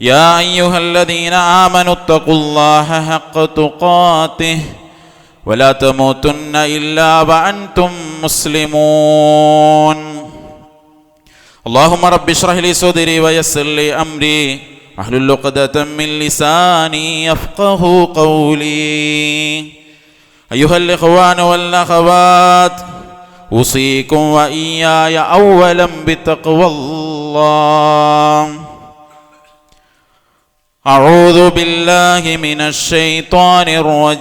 يا أيها الذين آمنوا اتقوا الله حق تقاته ولا تموتن إلا وأنتم مسلمون. اللهم رب اشرح لي صدري ويسر لي أمري. واحلل عقدة من لساني يفقه قولي. أيها الإخوان والأخوات أوصيكم وإياي أولا بتقوى الله. أعوذ بالله من الشيطان الرجيم.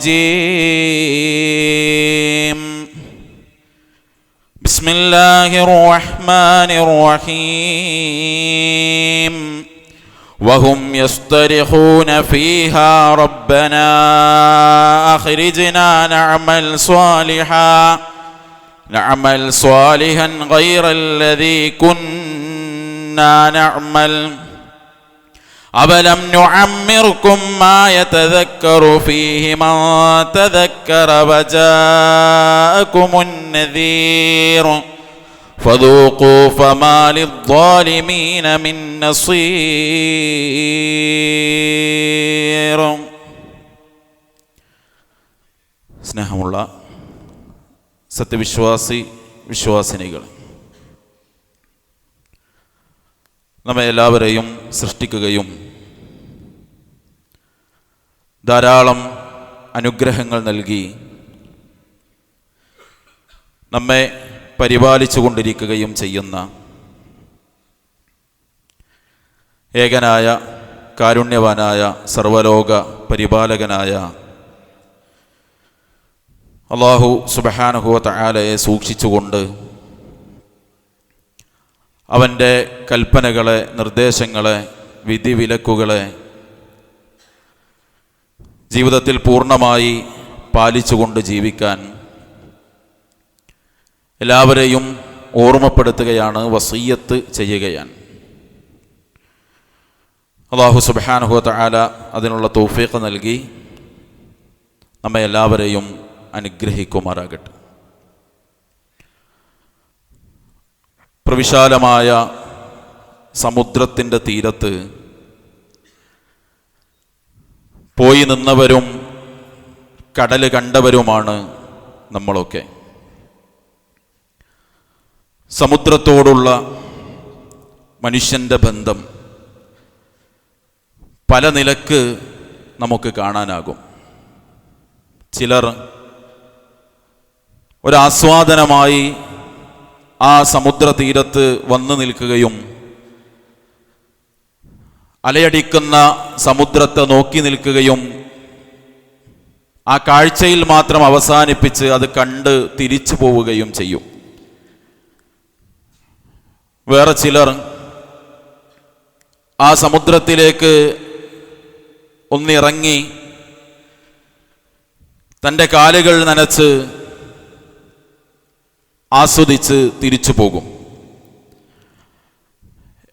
بسم الله الرحمن الرحيم. وهم يصطرخون فيها ربنا. أخرجنا نعمل صالحا. نعمل صالحا غير الذي كنا نعمل. أولم نعمركم ما يتذكر فيه من تذكر وجاءكم النذير فذوقوا فما للظالمين من نصير സ്നേഹമുള്ള സത്യവിശ്വാസി വിശ്വാസിനികൾ നമ്മെ എല്ലാവരെയും സൃഷ്ടിക്കുകയും ധാരാളം അനുഗ്രഹങ്ങൾ നൽകി നമ്മെ പരിപാലിച്ചു കൊണ്ടിരിക്കുകയും ചെയ്യുന്ന ഏകനായ കാരുണ്യവാനായ സർവലോക പരിപാലകനായ അള്ളാഹു സുബഹാനുഹുവ തയാലയെ സൂക്ഷിച്ചുകൊണ്ട് അവന്റെ കൽപ്പനകളെ നിർദ്ദേശങ്ങളെ വിധിവിലക്കുകളെ ജീവിതത്തിൽ പൂർണമായി പാലിച്ചുകൊണ്ട് ജീവിക്കാൻ എല്ലാവരെയും ഓർമ്മപ്പെടുത്തുകയാണ് വസീയത്ത് ചെയ്യുകയാണ്. അള്ളാഹു സുബാനുഹു ആല അതിനുള്ള തൗഫീഖ് നൽകി നമ്മെ എല്ലാവരെയും അനുഗ്രഹിക്കുമാറാകട്ടെ. പ്രവിശാലമായ സമുദ്രത്തിന്റെ തീരത്ത് പോയി നിന്നവരും കടൽ കണ്ടവരുമാണ് നമ്മളൊക്കെ. സമുദ്രത്തോടുള്ള മനുഷ്യന്റെ ബന്ധം പല നിലയ്ക്ക് നമുക്ക് കാണാനാകും. ചിലർ ഒരാസ്വാദനമായി ആ സമുദ്രതീരത്ത് വന്നു നിൽക്കുകയും അലയടിക്കുന്ന സമുദ്രത്തെ നോക്കി നിൽക്കുകയും ആ കാഴ്ചയിൽ മാത്രം അവസാനിപ്പിച്ച് അത് കണ്ട് തിരിച്ചു പോവുകയും ചെയ്യും. വേറെ ചിലർ ആ സമുദ്രത്തിലേക്ക് ഒന്നിറങ്ങി തന്റെ കാലുകൾ നനച്ച് ആസ്വദിച്ച് തിരിച്ചു പോകും.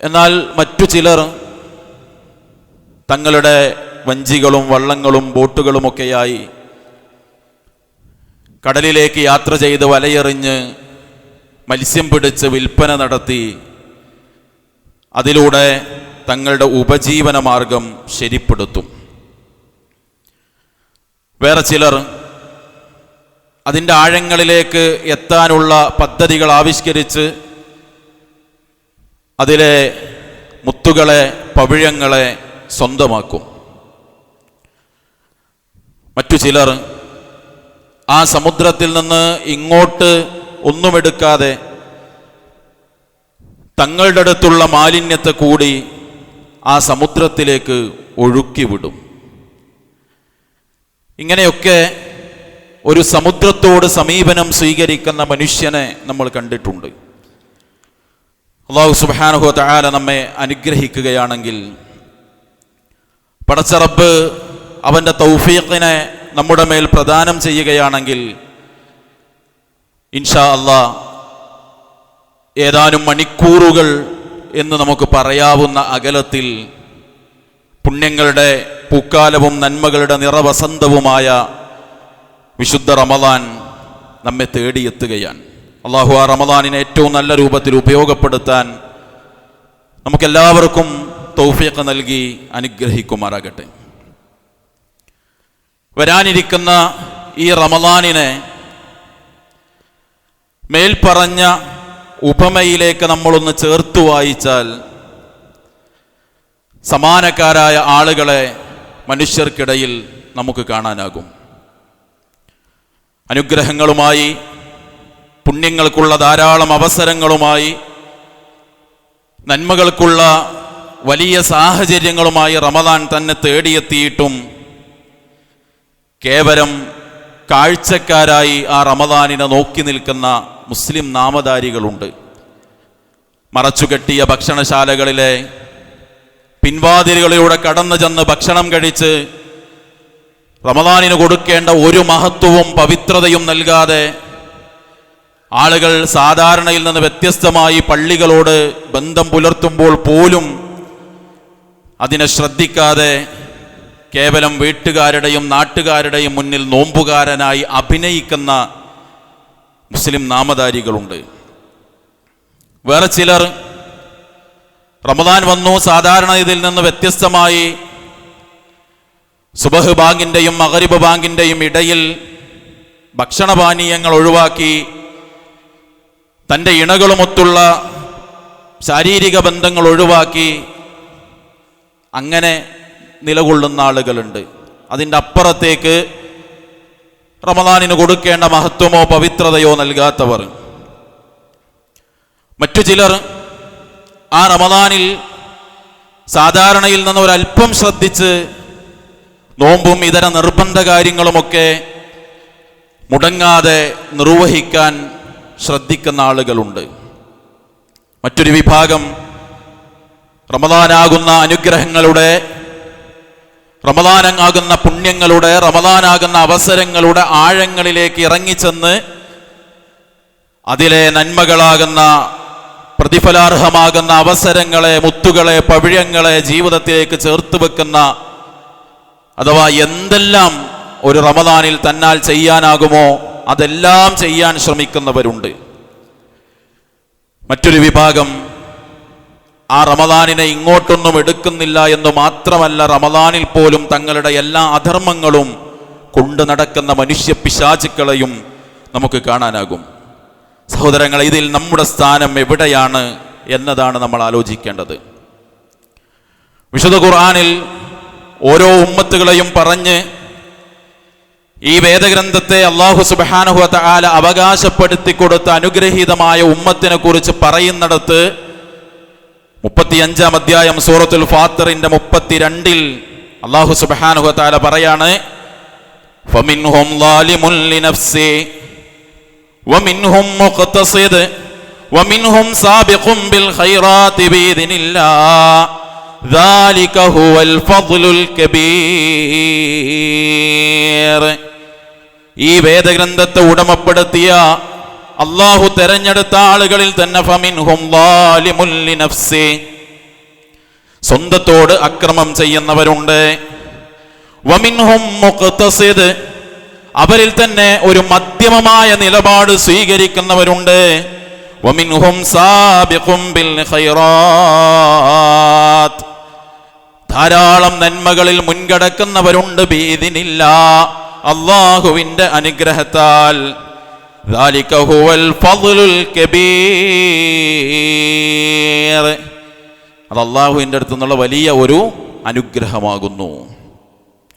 എന്നാൽ മറ്റു ചിലർ തങ്ങളുടെ വഞ്ചികളും വള്ളങ്ങളും ബോട്ടുകളുമൊക്കെയായി കടലിലേക്ക് യാത്ര ചെയ്ത് വലയെറിഞ്ഞ് മത്സ്യം പിടിച്ച് വിൽപ്പന നടത്തി അതിലൂടെ തങ്ങളുടെ ഉപജീവന മാർഗം ശരിപ്പെടുത്തും. വേറെ ചിലർ അതിന്റെ ആഴങ്ങളിലേക്ക് എത്താനുള്ള പദ്ധതികൾ ആവിഷ്കരിച്ച് അതിലെ മുത്തുകളെ പവിഴങ്ങളെ സ്വന്തമാക്കും. മറ്റു ചിലർ ആ സമുദ്രത്തിൽ നിന്ന് ഇങ്ങോട്ട് ഒന്നുമെടുക്കാതെ തങ്ങളുടെ അടുത്തുള്ള മാലിന്യത്തെ കൂടി ആ സമുദ്രത്തിലേക്ക് ഒഴുക്കിവിടും. ഇങ്ങനെയൊക്കെ ഒരു സമുദ്രത്തോട് സമീപനം സ്വീകരിക്കുന്ന മനുഷ്യനെ നമ്മൾ കണ്ടിട്ടുണ്ട്. അള്ളാഹു സുബാനുഹു താല നമ്മെ അനുഗ്രഹിക്കുകയാണെങ്കിൽ പടച്ചറബ് അവന്റെ തൗഫീഖിനെ നമ്മുടെ മേൽ പ്രദാനം ചെയ്യുകയാണെങ്കിൽ ഇൻഷാ അള്ളാ ഏതാനും മണിക്കൂറുകൾ എന്ന് നമുക്ക് പറയാവുന്ന അകലത്തിൽ പുണ്യങ്ങളുടെ പൂക്കാലവും നന്മകളുടെ നിറവസന്തവുമായ വിശുദ്ധ റമദാൻ നമ്മെ തേടിയെത്തുകയാണ്. അള്ളാഹു ആ റമദാനിനെ ഏറ്റവും നല്ല രൂപത്തിൽ ഉപയോഗപ്പെടുത്താൻ നമുക്കെല്ലാവർക്കും തൗഫീഖ് നൽകി അനുഗ്രഹിക്കുമാറാകട്ടെ. വരാനിരിക്കുന്ന ഈ റമദാനിനെ മേൽപ്പറഞ്ഞ ഉപമയിലേക്ക് നമ്മളൊന്ന് ചേർത്ത് വായിച്ചാൽ സമാനക്കാരായ ആളുകളെ മനുഷ്യർക്കിടയിൽ നമുക്ക് കാണാനാകും. അനുഗ്രഹങ്ങളുമായി പുണ്യങ്ങൾക്കുള്ള ധാരാളം അവസരങ്ങളുമായി നന്മകൾക്കുള്ള വലിയ സാഹചര്യങ്ങളുമായി റമദാൻ തന്നെ തേടിയെത്തിയിട്ടും കേവലം കാഴ്ചക്കാരായി ആ റമദാനിനെ നോക്കി നിൽക്കുന്ന മുസ്ലിം നാമധാരികളുണ്ട്. മറച്ചുകെട്ടിയ ഭക്ഷണശാലകളിലെ പിൻവാതിലുകളിലൂടെ കടന്നു ചെന്ന് ഭക്ഷണം കഴിച്ച് റമദാനിന് കൊടുക്കേണ്ട ഒരു മഹത്വവും പവിത്രതയും നൽകാതെ ആളുകൾ സാധാരണയിൽ നിന്ന് വ്യത്യസ്തമായി പള്ളികളോട് ബന്ധം പുലർത്തുമ്പോൾ പോലും അതിനെ ശ്രദ്ധിക്കാതെ കേവലം വീട്ടുകാരുടെയും നാട്ടുകാരുടെയും മുന്നിൽ നോമ്പുകാരനായി അഭിനയിക്കുന്ന മുസ്ലിം നാമധാരികളുണ്ട്. വേറെ ചിലർ റമദാൻ വന്നു സാധാരണ ഇതിൽ നിന്ന് വ്യത്യസ്തമായി സുബഹ് ബാങ്കിന്റെയും മകരിബ് ബാങ്കിന്റെയും ഇടയിൽ ഭക്ഷണപാനീയങ്ങൾ ഒഴിവാക്കി തന്റെ ഇണകളുമൊത്തുള്ള ശാരീരിക ബന്ധങ്ങൾ ഒഴിവാക്കി അങ്ങനെ നിലകൊള്ളുന്ന ആളുകളുണ്ട്. അതിന്റെ അപ്പുറത്തേക്ക് റമദാനിന് കൊടുക്കേണ്ട മഹത്വമോ പവിത്രതയോ നൽകാത്തവർ. മറ്റു ചിലർ ആ റമദാനിൽ സാധാരണയിൽ നിന്ന് ഒരല്പം ശ്രദ്ധിച്ച് നോമ്പും ഇതര നിർബന്ധ കാര്യങ്ങളുമൊക്കെ മുടങ്ങാതെ നിർവഹിക്കാൻ ശ്രദ്ധിക്കുന്ന ആളുകളുണ്ട്. മറ്റൊരു വിഭാഗം റമദാനാകുന്ന അനുഗ്രഹങ്ങളുടെ റമദാനാകുന്ന പുണ്യങ്ങളുടെ റമദാനാകുന്ന അവസരങ്ങളുടെ ആഴങ്ങളിലേക്ക് ഇറങ്ങിച്ചെന്ന് അതിലെ നന്മകളാകുന്ന പ്രതിഫലാർഹമാകുന്ന അവസരങ്ങളെ മുത്തുകളെ പവിഴങ്ങളെ ജീവിതത്തിലേക്ക് ചേർത്ത് വെക്കുന്ന അഥവാ എന്തെല്ലാം ഒരു റമദാനിൽ തന്നാൽ ചെയ്യാനാകുമോ അതെല്ലാം ചെയ്യാൻ ശ്രമിക്കുന്നവരുണ്ട്. മറ്റൊരു വിഭാഗം ആ റമദാനിനെ ഇങ്ങോട്ടൊന്നും എടുക്കുന്നില്ല എന്ന് മാത്രമല്ല റമദാനിൽ പോലും തങ്ങളുടെ എല്ലാ അധർമ്മങ്ങളും കൊണ്ടു നടക്കുന്ന മനുഷ്യ പിശാചുക്കളെയും നമുക്ക് കാണാനാകും. സഹോദരങ്ങൾ ഇതിൽ നമ്മുടെ സ്ഥാനം എവിടെയാണ് എന്നതാണ് നമ്മൾ ആലോചിക്കേണ്ടത്. വിശുദ്ധ ഖുർആനിൽ ഓരോ ഉമ്മത്തുകളെയും പറഞ്ഞ് ഈ വേദഗ്രന്ഥത്തെ അള്ളാഹു സുബാനുഹത്ത ആല അവകാശപ്പെടുത്തി കൊടുത്ത അനുഗ്രഹീതമായ ഉമ്മത്തിനെ കുറിച്ച് പറയുന്നിടത്ത് മുപ്പത്തിയഞ്ചാം അധ്യായം സൂറത്തുൽ ഫാത്തറിന്റെ മുപ്പത്തിരണ്ടിൽ അള്ളാഹു സുബാനുഹത്ത ആല പറയാണ് فمنهم ظالم لنفسه ومنهم مقتصد ومنهم سابق بالخيرات بإذن الله ذلك هو الفضل الكبير ഈ വേദഗ്രന്ഥത്തെ ഉടമപ്പെടുത്തിയ അള്ളാഹു തെരഞ്ഞെടുത്ത ആളുകളിൽ തന്നെ ഫമിൻഹും ളാലിമുൻ ലിനഫ്സി. സ്വന്തത്തോട് അക്രമം ചെയ്യുന്നവരുണ്ട് വമിൻഹും മുഖ്തസിദ് അവരിൽ തന്നെ ഒരു മധ്യമമായ നിലപാട് സ്വീകരിക്കുന്നവരുണ്ട് വമിൻഹും സാബിഖും ബിൽ ഖൈറാത്ത് ധാരാളം നന്മകളിൽ മുൻകടക്കുന്നവരുണ്ട് ഭീതിനില്ല അള്ളാഹുവിന്റെ അനുഗ്രഹത്താൽ ذلك هو الفضل الكبير അത് അള്ളാഹുവിൻ്റെ അടുത്തു നിന്നുള്ള വലിയ ഒരു അനുഗ്രഹമാകുന്നു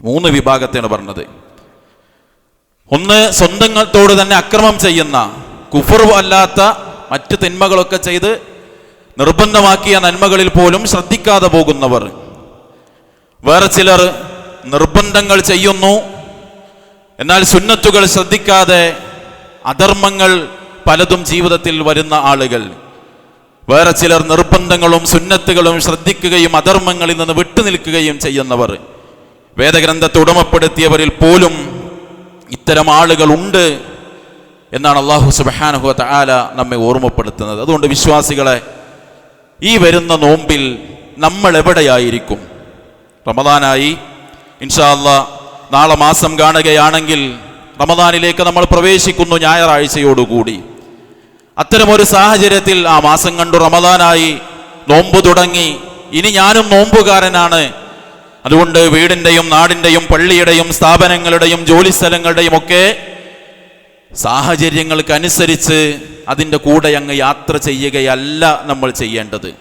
മൂന്ന് വിഭാഗത്തെയാണ് പറഞ്ഞത് ഒന്ന് സ്വന്തങ്ങളത്തോട് തന്നെ അക്രമം ചെയ്യുന്ന കുഫർ അല്ലാത്ത മറ്റ് തിന്മകളൊക്കെ ചെയ്ത് നിർബന്ധമാക്കിയ നന്മകളിൽ പോലും ശ്രദ്ധിക്കാതെ പോകുന്നവർ. വേറെ ചിലർ നിർബന്ധങ്ങൾ ചെയ്യുന്നു. എന്നാൽ സുന്നത്തുകൾ ശ്രദ്ധിക്കാതെ അധർമ്മങ്ങൾ പലതും ജീവിതത്തിൽ വരുന്ന ആളുകൾ. വേറെ ചിലർ നിർബന്ധങ്ങളും സുന്നത്തുകളും ശ്രദ്ധിക്കുകയും അധർമ്മങ്ങളിൽ നിന്ന് വിട്ടുനിൽക്കുകയും ചെയ്യുന്നവർ. വേദഗ്രന്ഥത്തെ ഉടമപ്പെടുത്തിയവരിൽ പോലും ഇത്തരം ആളുകൾ ഉണ്ട്. എന്നാണ് അള്ളാഹു സുബഹാനുഹുവത്ത് ആല നമ്മെ ഓർമ്മപ്പെടുത്തുന്നത്. അതുകൊണ്ട് വിശ്വാസികളെ ഈ വരുന്ന നോമ്പിൽ നമ്മൾ എവിടെയായിരിക്കും? റമദാനായി ഇൻഷാ നാളെ മാസം കാണുകയാണെങ്കിൽ റമദാനിലേക്ക് നമ്മൾ പ്രവേശിക്കുന്നു ഞായറാഴ്ചയോടുകൂടി. അത്തരമൊരു സാഹചര്യത്തിൽ ആ മാസം കണ്ടു റമദാനായി നോമ്പ് തുടങ്ങി. ഇനി ഞാനും നോമ്പുകാരനാണ്. അതുകൊണ്ട് വീടിന്റെയും നാടിന്റെയും പള്ളിയുടെയും സ്ഥാപനങ്ങളുടെയും ജോലിസ്ഥലങ്ങളുടെയും ഒക്കെ സാഹചര്യങ്ങൾക്കനുസരിച്ച് അതിന്റെ കൂടെ അങ്ങ് യാത്ര ചെയ്യുകയല്ല നമ്മൾ ചെയ്യേണ്ടത്.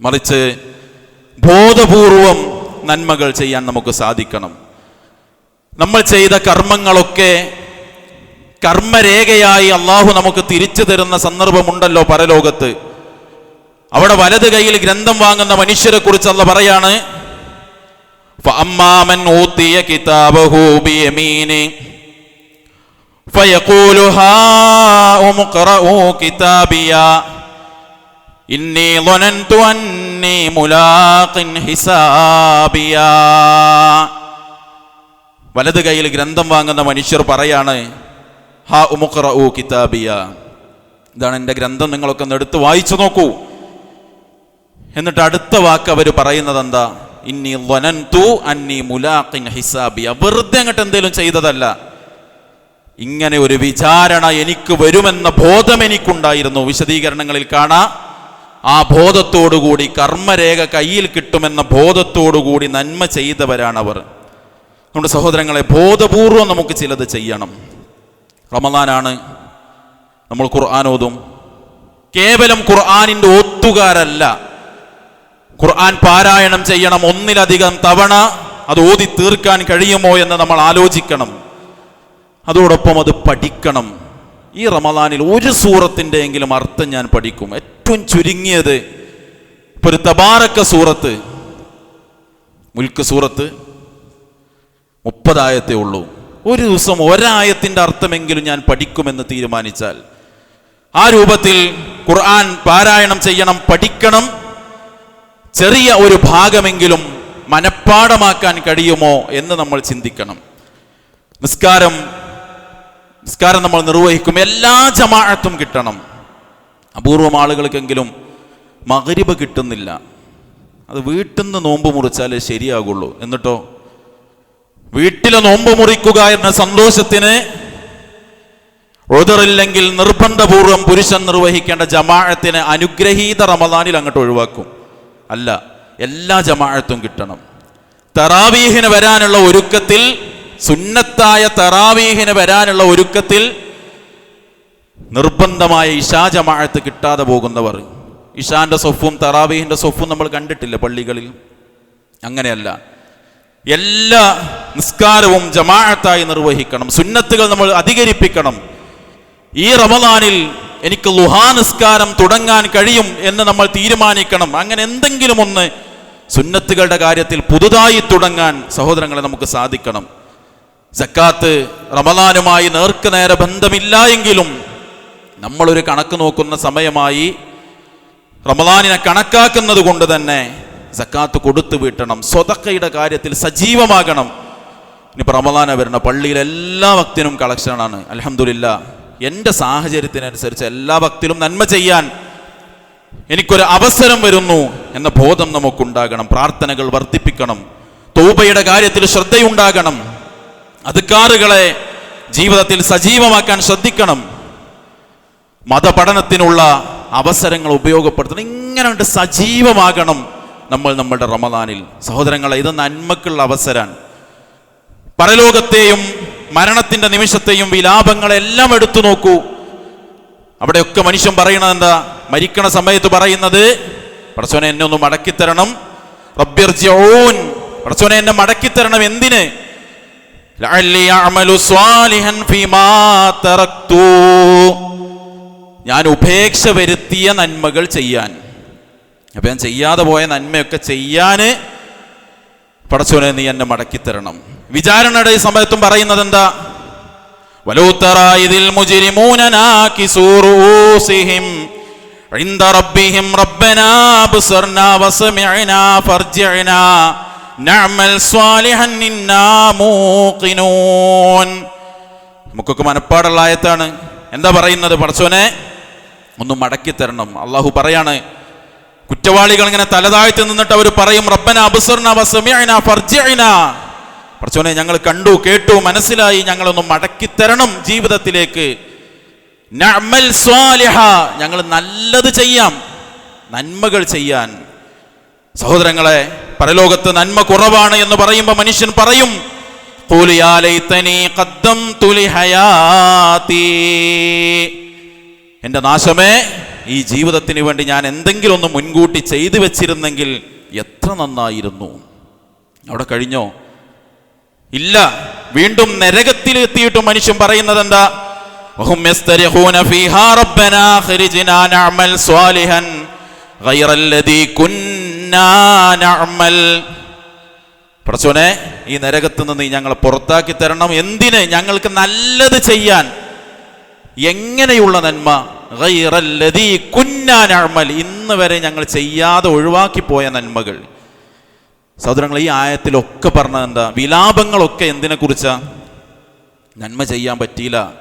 മറിച്ച് ബോധപൂർവം നന്മകൾ ചെയ്യാൻ നമുക്ക് സാധിക്കണം. നമ്മൾ ചെയ്ത കർമ്മങ്ങളൊക്കെ കർമ്മരേഖയായി അള്ളാഹു നമുക്ക് തിരിച്ചു തരുന്ന സന്ദർഭമുണ്ടല്ലോ പരലോകത്ത്. അവിടെ വലത് കൈയിൽ ഗ്രന്ഥം വാങ്ങുന്ന മനുഷ്യരെ കുറിച്ച് അല്ല പറയാണ്. അമ്മാമൻ ഊത്തിയ കിതാബ് ഹൂബി فيقول هاؤم اقرءوا كتابيا إني ظننت أني ملاق حسابيا വലത് കൈയിൽ ഗ്രന്ഥം വാങ്ങുന്ന മനുഷ്യർ പറയാണ് ഹാ ഉമുഖറ ഊ കിതാബിയ ഇതാണ് എൻ്റെ ഗ്രന്ഥം നിങ്ങളൊക്കെ ഒന്ന് എടുത്ത് വായിച്ചു നോക്കൂ എന്നിട്ട് അടുത്ത വാക്ക് അവർ പറയുന്നത് എന്താ ഇന്നി വനന്തു അന്നി മുലാഖിൻ ഹിസാബിയ വെറുതെ അങ്ങോട്ട് എന്തെങ്കിലും ചെയ്തതല്ല ഇങ്ങനെ ഒരു വിചാരണ എനിക്ക് വരുമെന്ന ബോധം എനിക്കുണ്ടായിരുന്നു. വിശദീകരണങ്ങളിൽ കാണാം. ആ ബോധത്തോടുകൂടി കർമ്മരേഖ കയ്യിൽ കിട്ടുമെന്ന ബോധത്തോടുകൂടി നന്മ ചെയ്തവരാണവർ. നമ്മുടെ സഹോദരങ്ങളെ ബോധപൂർവം നമുക്ക് ചിലത് ചെയ്യണം. റമദാനാണ് നമ്മൾ ഖുർആൻ ഓതും. കേവലം ഖുർആാനിന്റെ ഒത്തുകാരല്ല. ഖുർആൻ പാരായണം ചെയ്യണം ഒന്നിലധികം തവണ അത് ഓതി തീർക്കാൻ കഴിയുമോ എന്ന് നമ്മൾ ആലോചിക്കണം. അതോടൊപ്പം അത് പഠിക്കണം. ഈ റമദാനിൽ ഒരു സൂറത്തിന്റെ എങ്കിലും അർത്ഥം ഞാൻ പഠിക്കും. ഏറ്റവും ചുരുങ്ങിയത് ഇപ്പൊ ഒരു തബാറക്ക സൂറത്ത് മുൽക്ക് സൂറത്ത് മുപ്പതായത്തേ ഉള്ളൂ. ഒരു ദിവസം ഒരായത്തിന്റെ അർത്ഥമെങ്കിലും ഞാൻ പഠിക്കുമെന്ന് തീരുമാനിച്ചാൽ ആ രൂപത്തിൽ ഖുർആൻ പാരായണം ചെയ്യണം പഠിക്കണം. ചെറിയ ഒരു ഭാഗമെങ്കിലും മനഃപ്പാടമാക്കാൻ കഴിയുമോ എന്ന് നമ്മൾ ചിന്തിക്കണം. നിസ്കാരം നിസ്കാരം നമ്മൾ നിർവഹിക്കും. എല്ലാ ജമാഅത്തും കിട്ടണം. അപൂർവം ആളുകൾക്കെങ്കിലും മകരിബ് കിട്ടുന്നില്ല. അത് വീട്ടിൽ നിന്ന് നോമ്പ് മുറിച്ചാലേ ശരിയാകുള്ളൂ. എന്നിട്ടോ? വീട്ടിലെ നോമ്പ് മുറിക്കുക എന്ന സന്തോഷത്തിന് ഒതറില്ലെങ്കിൽ നിർബന്ധപൂർവം പുരുഷൻ നിർവഹിക്കേണ്ട ജമാഅത്തിന് അനുഗ്രഹീത റമദാനിൽ അങ്ങോട്ട് ഒഴിവാക്കും. അല്ല എല്ലാ ജമാഅത്തും കിട്ടണം. തറാവീഹിന് വരാനുള്ള ഒരുക്കത്തിൽ സുന്നത്തായ തറാവീഹിന് വരാനുള്ള ഒരുക്കത്തിൽ നിർബന്ധമായ ഇഷാ ജമാഅത്ത് കിട്ടാതെ പോകുന്നവർ. ഇഷാന്റെ സൊഫും തറാവീഹിന്റെ സൊഫും നമ്മൾ കണ്ടിട്ടില്ല പള്ളികളിൽ? അങ്ങനെയല്ല. എല്ലാ നിസ്കാരവും ജമാഅത്തായി നിർവഹിക്കണം. സുന്നത്തുകൾ നമ്മൾ അധികരിപ്പിക്കണം. ഈ റമദാനിൽ എനിക്ക് ലുഹാ നിസ്കാരം തുടങ്ങാൻ കഴിയും എന്ന് നമ്മൾ തീരുമാനിക്കണം. അങ്ങനെ എന്തെങ്കിലും ഒന്ന് സുന്നത്തുകളുടെ കാര്യത്തിൽ പുതുതായി തുടങ്ങാൻ സഹോദരങ്ങളെ നമുക്ക് സാധിക്കണം. സക്കാത്ത് റമദാനുമായി നേർക്ക് നേരെ ബന്ധമില്ല എങ്കിലും നമ്മളൊരു കണക്ക് നോക്കുന്ന സമയമായി റമദാനിനെ കണക്കാക്കുന്നത് കൊണ്ട് തന്നെ സക്കാത്ത് കൊടുത്തു വീട്ടണം. സ്വതക്കയുടെ കാര്യത്തിൽ സജീവമാകണം. ഇനിയിപ്പോൾ റമദാന വരുന്ന പള്ളിയിൽ എല്ലാ ഭക്തിനും കളക്ഷനാണ് അലഹമില്ല എന്റെ സാഹചര്യത്തിനനുസരിച്ച് എല്ലാ ഭക്തിലും നന്മ ചെയ്യാൻ എനിക്കൊരു അവസരം വരുന്നു എന്ന ബോധം നമുക്കുണ്ടാകണം. പ്രാർത്ഥനകൾ വർദ്ധിപ്പിക്കണം. തൗബയുടെ കാര്യത്തിൽ ശ്രദ്ധയുണ്ടാകണം. അതുക്കാറുകളെ ജീവിതത്തിൽ സജീവമാക്കാൻ ശ്രദ്ധിക്കണം. മതപഠനത്തിനുള്ള അവസരങ്ങൾ ഉപയോഗപ്പെടുത്തണം. ഇങ്ങനെ കണ്ട് സജീവമാകണം നമ്മൾ നമ്മുടെ റമദാനിൽ. സഹോദരങ്ങളെ ഇത് നന്മക്കുള്ള അവസരമാണ് പരലോകത്തെയും മരണത്തിന്റെ നിമിഷത്തെയും വിലാപങ്ങളെല്ലാം എടുത്തു നോക്കൂ. അവിടെയൊക്കെ മനുഷ്യൻ പറയുന്നത് എന്താ? മരിക്കണ സമയത്ത് പറയുന്നത് പടച്ചോനെ എന്നെ ഒന്ന് മടക്കിത്തരണം. റബ്ബിർജിഊൻ. പടച്ചോനെ എന്നെ മടക്കിത്തരണം. എന്തിന്? ഞാൻ ഉപേക്ഷ വരുത്തിയ നന്മകൾ ചെയ്യാൻ അപ്പൊ ഞാൻ ചെയ്യാതെ പോയ നന്മയൊക്കെ ചെയ്യാന് പടച്ചോനെ നീ എന്നെ മടക്കിത്തരണം വിചാരണയുടെ ഈ സമയത്തും പറയുന്നത് എന്താ ولو ترى إذ المجرمون ناكسوا رؤوسهم عند ربهم ربنا أبصرنا وسمعنا فارجعنا നഅമൽ സ്വാലിഹൻ നമുക്കൊക്കെ മനപ്പാടുള്ള ആയത്താണ്. എന്താ പറയുന്നത് പടച്ചോനെ? ഒന്ന് മടക്കി തരണം. അള്ളാഹു പറയാണ് കുറ്റവാളികൾ ഇങ്ങനെ തലതാഴ്ത്തി നിന്നിട്ട് അവർ പറയും റബ്ബന അബുസർണ വസമിഅന പടച്ചോനെ ഞങ്ങൾ കണ്ടു കേട്ടു മനസ്സിലായി. ഞങ്ങളൊന്ന് മടക്കി തരണം ജീവിതത്തിലേക്ക്. നഅമൽ സ്വാലിഹ ഞങ്ങൾ നല്ലത് ചെയ്യാം. നന്മകൾ ചെയ്യാൻ. സഹോദരങ്ങളെ പരലോകത്ത് നന്മ കുറവാണ് എന്ന് പറയുമ്പോൾ മനുഷ്യൻ പറയും എന്റെ നാശമേ ഈ ജീവിതത്തിന് വേണ്ടി ഞാൻ എന്തെങ്കിലും ഒന്ന് മുൻകൂട്ടി ചെയ്തു വെച്ചിരുന്നെങ്കിൽ എത്ര നന്നായിരുന്നു. അവിടെ കഴിഞ്ഞോ? ഇല്ല. വീണ്ടും നരകത്തിൽ എത്തിയിട്ട് മനുഷ്യൻ പറയുന്നത് എന്താ? ഫീഹാ റബ്ബനാ സ്വാലിഹൻ ഗൈറല്ലദീ ഇന്നാനഅമൽ പ്രസവനെ ഈ നരകത്തു നിന്ന് ഞങ്ങളെ പുറത്താക്കി തരണം. എന്തിന്? ഞങ്ങൾക്ക് നല്ലത് ചെയ്യാൻ. എങ്ങനെയുള്ള നന്മ? കുന്നാനമൽ ഇന്ന് വരെ ഞങ്ങൾ ചെയ്യാതെ ഒഴിവാക്കി പോയ നന്മകൾ. സഹോദരങ്ങൾ ഈ ആയത്തിലൊക്കെ പറഞ്ഞത് എന്താ? വിലാപങ്ങളൊക്കെ എന്തിനെ കുറിച്ചാ നന്മ ചെയ്യാൻ പറ്റിയില്ല.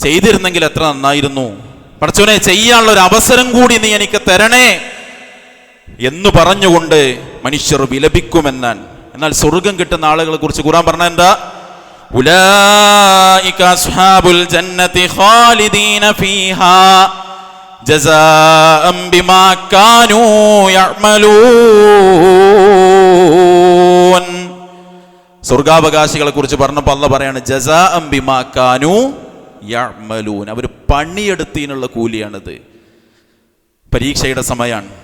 ചെയ്തിരുന്നെങ്കിൽ എത്ര നന്നായിരുന്നു. പടച്ചോനെ ചെയ്യാനുള്ള ഒരു അവസരം കൂടി നീ എനിക്ക് തരണേ. എന്ന് പറഞ്ഞുകൊണ്ട് മനുഷ്യർ വിലപിക്കുമെന്നാൻ എന്നാൽ സ്വർഗം കിട്ടുന്ന ആളുകളെ കുറിച്ച് ഖുറാൻ പറഞ്ഞ എന്താ? സ്വർഗാവകാശികളെ കുറിച്ച് പറഞ്ഞപ്പോൾ അല്ല പറയാണ് ജസാ ബിമാ കാനൂ യഅമലൂൻ. അവർ പണിയെടുത്തതിനുള്ള കൂലിയാണിത്. പരീക്ഷയുടെ സമയമാണ്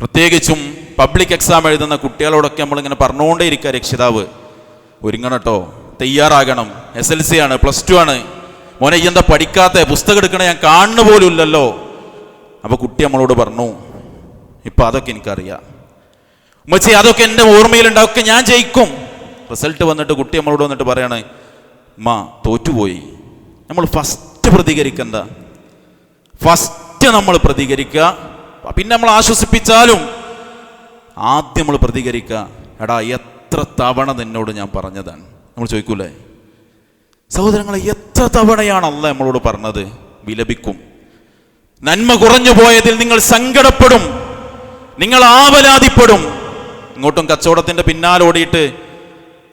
പ്രത്യേകിച്ചും പബ്ലിക് എക്സാം എഴുതുന്ന കുട്ടികളോടൊക്കെ നമ്മളിങ്ങനെ പറഞ്ഞുകൊണ്ടേ ഇരിക്കുക രക്ഷിതാവ്. ഒരുങ്ങണം കേട്ടോ. തയ്യാറാകണം. എസ് എൽ സി ആണ് പ്ലസ് ടു ആണ്. മോനെ ഈ എന്താ പഠിക്കാത്ത പുസ്തകം എടുക്കണ ഞാൻ കാണുന്ന പോലും ഇല്ലല്ലോ. അപ്പൊ കുട്ടി നമ്മളോട് പറഞ്ഞു ഇപ്പൊ അതൊക്കെ എനിക്കറിയാം. ഉമ്മച്ചി അതൊക്കെ എന്റെ ഓർമ്മയിലുണ്ട്. അതൊക്കെ ഞാൻ ജയിക്കും. റിസൾട്ട് വന്നിട്ട് കുട്ടി നമ്മളോട് വന്നിട്ട് പറയാണ് മാ തോറ്റുപോയി. നമ്മൾ ഫസ്റ്റ് പ്രതികരിക്കണ്ട ഫസ്റ്റ് നമ്മൾ പ്രതികരിക്കുക. പിന്നെ നമ്മൾ ആശ്വസിപ്പിച്ചാലും ആദ്യം നമ്മൾ പ്രതികരിക്കുക എടാ എത്ര തവണ നിന്നോട് ഞാൻ പറഞ്ഞതാണ്? നമ്മൾ ചോദിക്കൂലേ? സഹോദരങ്ങളെ എത്ര തവണയാണ് നമ്മളോട് പറഞ്ഞത്? വിലപിക്കും. നന്മ കുറഞ്ഞു പോയതിൽ നിങ്ങൾ സങ്കടപ്പെടും. നിങ്ങൾ ആവലാതിപ്പെടും. ഇങ്ങോട്ടും കച്ചവടത്തിന്റെ പിന്നാലോടിയിട്ട്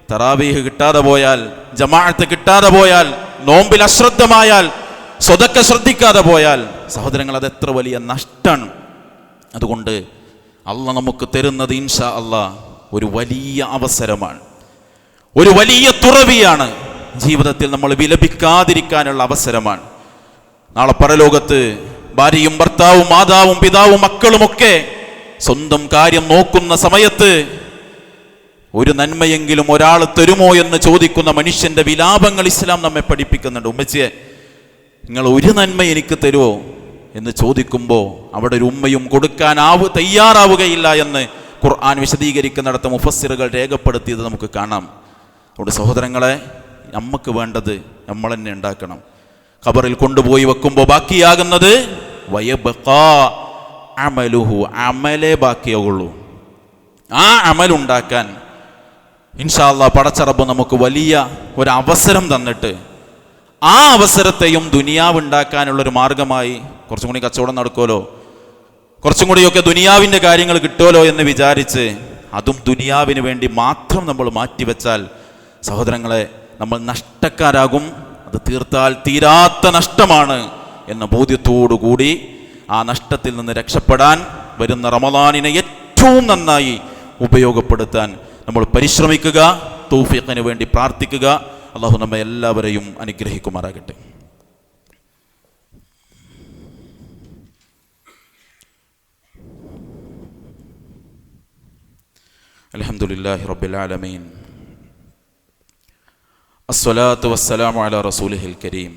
തറാവീഹ് കിട്ടാതെ പോയാൽ ജമാഅത്ത് കിട്ടാതെ പോയാൽ നോമ്പിൽ അശ്രദ്ധമായാൽ സ്വതക്ക ശ്രദ്ധിക്കാതെ പോയാൽ സഹോദരങ്ങൾ അത് എത്ര വലിയ നഷ്ടമാണ് അതുകൊണ്ട് അല്ല നമുക്ക് തരുന്നത് ഇൻഷാ അല്ല ഒരു വലിയ അവസരമാണ്. ഒരു വലിയ തുറവിയാണ് ജീവിതത്തിൽ നമ്മൾ വിലപിക്കാതിരിക്കാനുള്ള അവസരമാണ്. നാളെ പരലോകത്ത് ഭാര്യയും ഭർത്താവും മാതാവും പിതാവും മക്കളുമൊക്കെ സ്വന്തം കാര്യം നോക്കുന്ന സമയത്ത് ഒരു നന്മയെങ്കിലും ഒരാൾ തരുമോ എന്ന് ചോദിക്കുന്ന മനുഷ്യന്റെ വിലാപങ്ങൾ ഇസ്ലാം നമ്മെ പഠിപ്പിക്കുന്നുണ്ട്. ഉമ്മച്ചിയെ നിങ്ങൾ ഒരു നന്മ എനിക്ക് തരുമോ എന്ന് ചോദിക്കുമ്പോൾ അവിടെ ഒരു ഉമ്മയും കൊടുക്കാനാവു തയ്യാറാവുകയില്ല എന്ന് ഖുർആൻ വിശദീകരിക്കുന്നിടത്ത് മുഫസ്സിറുകൾ രേഖപ്പെടുത്തിയത് നമുക്ക് കാണാം. അതുകൊണ്ട് സഹോദരങ്ങളെ നമുക്ക് വേണ്ടത് നമ്മൾ തന്നെ ഉണ്ടാക്കണം. ഖബറിൽ കൊണ്ടുപോയി വെക്കുമ്പോൾ ബാക്കിയാകുന്നത് അമലുഹു അമലേ ബാക്കിയാകുള്ളൂ ആ അമലുണ്ടാക്കാൻ ഇൻഷാല്ല പടച്ചറബ് നമുക്ക് വലിയ ഒരു അവസരം തന്നിട്ട് ആ അവസരത്തെയും ദുനിയാവ് ഉണ്ടാക്കാനുള്ളൊരു മാർഗമായി കുറച്ചും കൂടി കച്ചവടം നടക്കുമല്ലോ? കുറച്ചും കൂടിയൊക്കെ ദുനിയാവിന്റെ കാര്യങ്ങൾ കിട്ടുമല്ലോ എന്ന് വിചാരിച്ച് അതും ദുനിയാവിന് വേണ്ടി മാത്രം നമ്മൾ മാറ്റിവെച്ചാൽ സഹോദരങ്ങളെ നമ്മൾ നഷ്ടക്കാരാകും. അത് തീർത്താൽ തീരാത്ത നഷ്ടമാണ് എന്ന ബോധ്യത്തോടുകൂടി ആ നഷ്ടത്തിൽ നിന്ന് രക്ഷപ്പെടാൻ വരുന്ന റമദാനിനെ ഏറ്റവും നന്നായി ഉപയോഗപ്പെടുത്താൻ നമ്മൾ പരിശ്രമിക്കുക തൗഫീഖിന് വേണ്ടി പ്രാർത്ഥിക്കുക. അള്ളാഹു നമ്മെ എല്ലാവരെയും അനുഗ്രഹിക്കുമാറാകട്ടെ. അലഹമുല്ലാഹി റബ്ബിലാലമീൻ അസ്സലാത്തു വസ്സലാമു അല റസൂലിഹിൽ കരീം.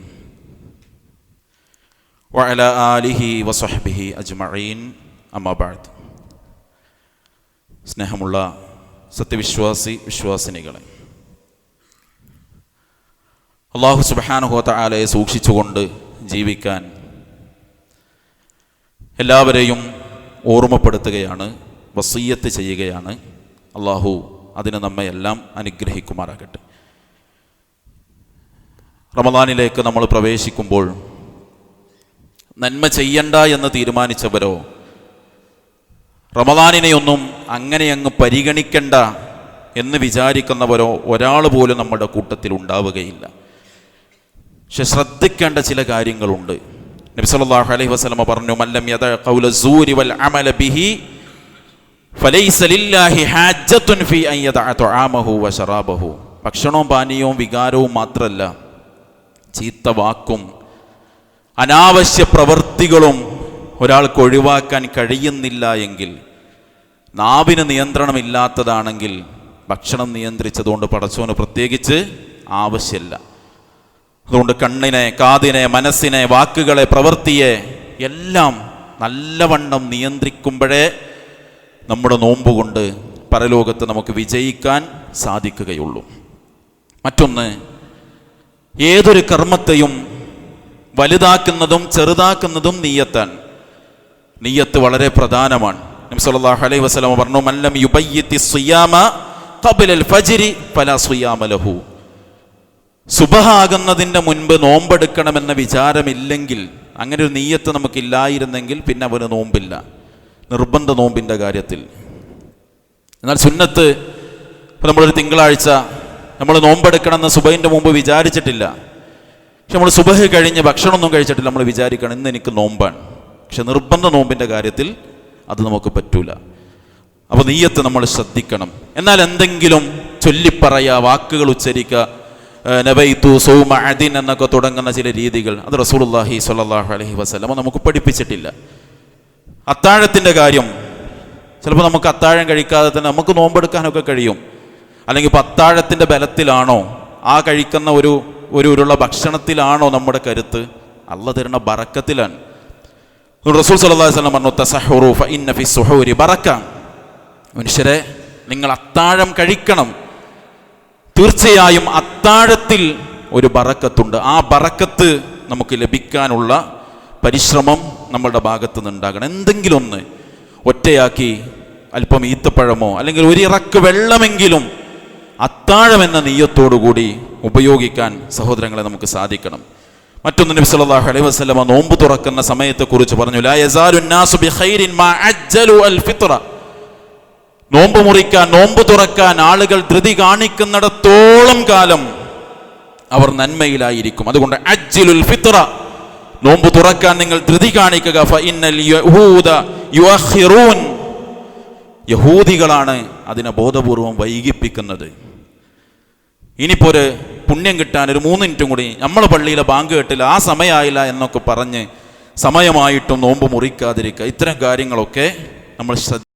വഅല ആലിഹി വസഹ്ബിഹി അജ്മഈൻ. അമ്മാബാദ് സ്നേഹമുള്ള സത്യവിശ്വാസി വിശ്വാസിനികളെ അള്ളാഹു സുബാനുഹോത്ത ആലയെ സൂക്ഷിച്ചുകൊണ്ട് ജീവിക്കാൻ എല്ലാവരെയും ഓർമ്മപ്പെടുത്തുകയാണ് വസീയത്ത് ചെയ്യുകയാണ്. അള്ളാഹു അതിന് നമ്മെ എല്ലാം അനുഗ്രഹിക്കുമാറാകട്ടെ. റമദാനിലേക്ക് നമ്മൾ പ്രവേശിക്കുമ്പോൾ നന്മ ചെയ്യണ്ട എന്ന് തീരുമാനിച്ചവരോ റമദാനിനെയൊന്നും അങ്ങനെ അങ്ങ് പരിഗണിക്കണ്ട എന്ന് വിചാരിക്കുന്നവരോ ഒരാൾ പോലും നമ്മുടെ കൂട്ടത്തിൽ ഉണ്ടാവുകയില്ല. പക്ഷെ ശ്രദ്ധിക്കേണ്ട ചില കാര്യങ്ങളുണ്ട്. നബി സല്ലല്ലാഹു അലൈഹി വസല്ലമ പറഞ്ഞു മല്ലം യദ ഖൗല സൂരി വൽ അമല ബിഹി ഫലൈസ ലില്ലാഹി ഹാജത്തുൻ ഭക്ഷണവും പാനീയവും വികാരവും മാത്രമല്ല ചീത്ത വാക്കും അനാവശ്യ പ്രവൃത്തികളും ഒരാൾക്ക് ഒഴിവാക്കാൻ കഴിയുന്നില്ല എങ്കിൽ നാവിന് നിയന്ത്രണമില്ലാത്തതാണെങ്കിൽ ഭക്ഷണം നിയന്ത്രിച്ചതുകൊണ്ട് പടച്ചോന് പ്രത്യേകിച്ച് ആവശ്യമില്ല. അതുകൊണ്ട് കണ്ണിനെ കാതിനെ മനസ്സിനെ വാക്കുകളെ പ്രവൃത്തിയെ എല്ലാം നല്ലവണ്ണം നിയന്ത്രിക്കുമ്പോഴേ നമ്മുടെ നോമ്പുകൊണ്ട് പരലോകത്ത് നമുക്ക് വിജയിക്കാൻ സാധിക്കുകയുള്ളൂ. മറ്റൊന്ന് ഏതൊരു കർമ്മത്തെയും വലുതാക്കുന്നതും ചെറുതാക്കുന്നതും നീയത്താൻ. നീയത്ത് വളരെ പ്രധാനമാണ്. നബി സല്ലല്ലാഹു അലൈഹി വസല്ലം പറഞ്ഞു മല്ലം യുബയ്യത്തി സിയാമ കബിലൽ ഫജിരി ഫലാ സിയാമ ലഹു. സുബഹാകുന്നതിന്റെ മുൻപ് നോമ്പെടുക്കണമെന്ന വിചാരമില്ലെങ്കിൽ അങ്ങനെ ഒരു നീയത്ത് നമുക്കില്ലായിരുന്നെങ്കിൽ പിന്നെ അവന് നോമ്പില്ല. നിർബന്ധ നോമ്പിന്റെ കാര്യത്തിൽ. എന്നാൽ സുന്നത്ത് ഇപ്പം നമ്മളൊരു തിങ്കളാഴ്ച നമ്മൾ നോമ്പെടുക്കണമെന്ന് സുബഹിന്റെ മുമ്പ് വിചാരിച്ചിട്ടില്ല. പക്ഷെ നമ്മൾ സുബഹ് കഴിഞ്ഞ് ഭക്ഷണമൊന്നും കഴിച്ചിട്ടില്ല നമ്മൾ വിചാരിക്കണം ഇന്ന് എനിക്ക് നോമ്പാണ്. പക്ഷെ നിർബന്ധ നോമ്പിന്റെ കാര്യത്തിൽ അത് നമുക്ക് പറ്റൂല. അപ്പോൾ നീയത്ത് നമ്മൾ ശ്രദ്ധിക്കണം. എന്നാൽ എന്തെങ്കിലും ചൊല്ലിപ്പറയുക വാക്കുകൾ ഉച്ചരിക്കുക നബൈത്തു സൗമ അദിൻ എന്നൊക്കെ തുടങ്ങുന്ന ചില രീതികൾ അത് റസൂലുള്ളാഹി സ്വല്ലല്ലാഹു അലൈഹി വസ്ലമ നമുക്ക് പഠിപ്പിച്ചിട്ടില്ല. അത്താഴത്തിന്റെ കാര്യം ചിലപ്പോൾ നമുക്ക് അത്താഴം കഴിക്കാതെ തന്നെ നമുക്ക് നോമ്പെടുക്കാനൊക്കെ കഴിയും. അല്ലെങ്കിൽ ഇപ്പോൾ അത്താഴത്തിന്റെ ബലത്തിലാണോ ആ കഴിക്കുന്ന ഒരു ഒരു ഉരുള്ള ഭക്ഷണത്തിലാണോ നമ്മുടെ കരുത്ത്? അല്ല തരുന്ന ബറക്കത്തിലാണ്. റസൂൽ സല്ലല്ലാഹു അലൈഹി വസല്ലം പറഞ്ഞു തസഹുറു ഫഇന്ന ഫിസ്സുഹൂരി സുഹൂരി ബറക്ക. മനുഷ്യരെ നിങ്ങൾ അത്താഴം കഴിക്കണം. തീർച്ചയായും അത്താഴത്തിൽ ഒരു ബറക്കത്തുണ്ട്. ആ ബറക്കത്ത് നമുക്ക് ലഭിക്കാനുള്ള പരിശ്രമം നമ്മളുടെ ഭാഗത്ത് നിന്നുണ്ടാകണം എന്തെങ്കിലും ഒന്ന് ഒറ്റയാക്കി അല്പം ഈത്തപ്പഴമോ അല്ലെങ്കിൽ ഒരു ഇറക്ക് വെള്ളമെങ്കിലും അത്താഴം എന്ന നെയ്യത്തോടുകൂടി ഉപയോഗിക്കാൻ സഹോദരങ്ങളെ നമുക്ക് സാധിക്കണം. മറ്റൊന്ന് നബി സല്ലല്ലാഹു അലൈഹി വസല്ലമ നോമ്പ് തുറക്കുന്ന സമയത്തെക്കുറിച്ച് പറഞ്ഞു ലാ യസാലു നാസു ബിഖൈരിൻ മാ അജ്ജലു അൽ ഫിത്ര നോമ്പ് മുറിക്കാൻ നോമ്പ് തുറക്കാൻ ആളുകൾ ധൃതി കാണിക്കുന്നിടത്തോളം കാലം അവർ നന്മയിലായിരിക്കും. അതുകൊണ്ട് അജ്ജിലുൽ ഫിത്ര നോമ്പ് തുറക്കാൻ നിങ്ങൾ ധൃതി കാണിക്കുക. യഹൂദികളാണ് അതിനെ ബോധപൂർവം വൈകിപ്പിക്കുന്നത്. ഇനിയിപ്പോൾ ഒരു പുണ്യം കിട്ടാൻ ഒരു മൂന്ന് മിനിറ്റും കൂടി നമ്മളെ പള്ളിയിലെ ബാങ്ക് കെട്ടില്ല ആ സമയമായില്ല എന്നൊക്കെ പറഞ്ഞ് സമയമായിട്ടും നോമ്പ് മുറിക്കാതിരിക്കുക. ഇത്തരം കാര്യങ്ങളൊക്കെ നമ്മൾ ശ്രദ്ധ